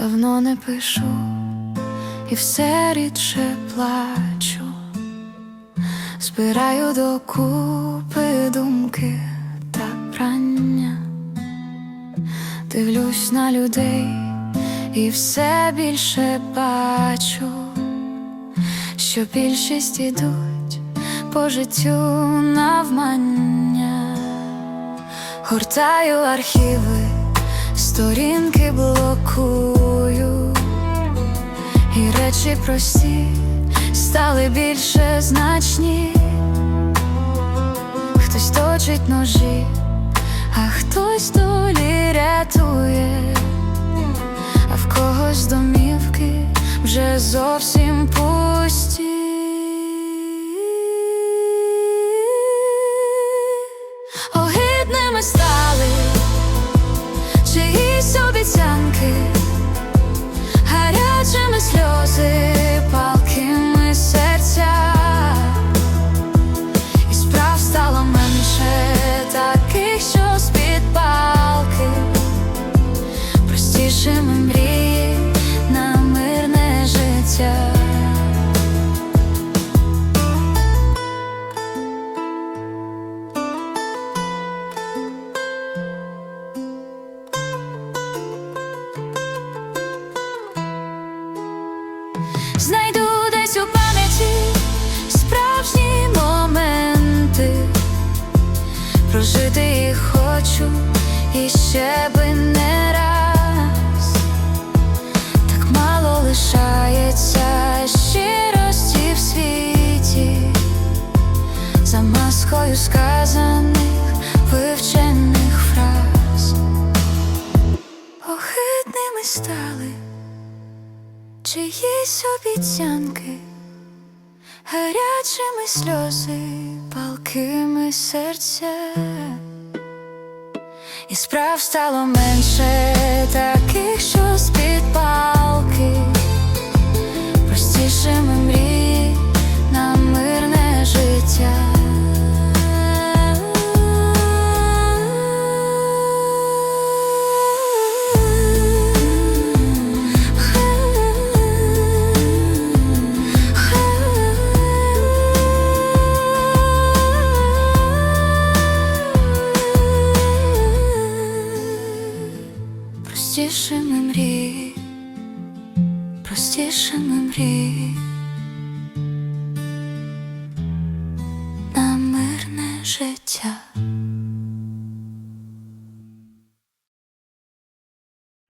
давно не пишу і все рідше плачу, збираю докупи думки та прання, дивлюсь на людей і все більше бачу, що більшість ідуть по життю навмання, гортаю архіви, сторінки блокую, і речі прості стали більше значні. Хтось точить ножі, а хтось долі рятує, а в когось домівки вже зовсім пусті. Огидними стали чиїсь обіцянки, сльози, прожити їх хочу і ще би не раз, так мало лишається щирості в світі, за маскою сказаних вивчених фраз, огидними стали чиїсь обіцянки, гарячими сльози, палкими серця, і справ стало менше таких, що Простішими мрії, простішими мрії на мирне життя.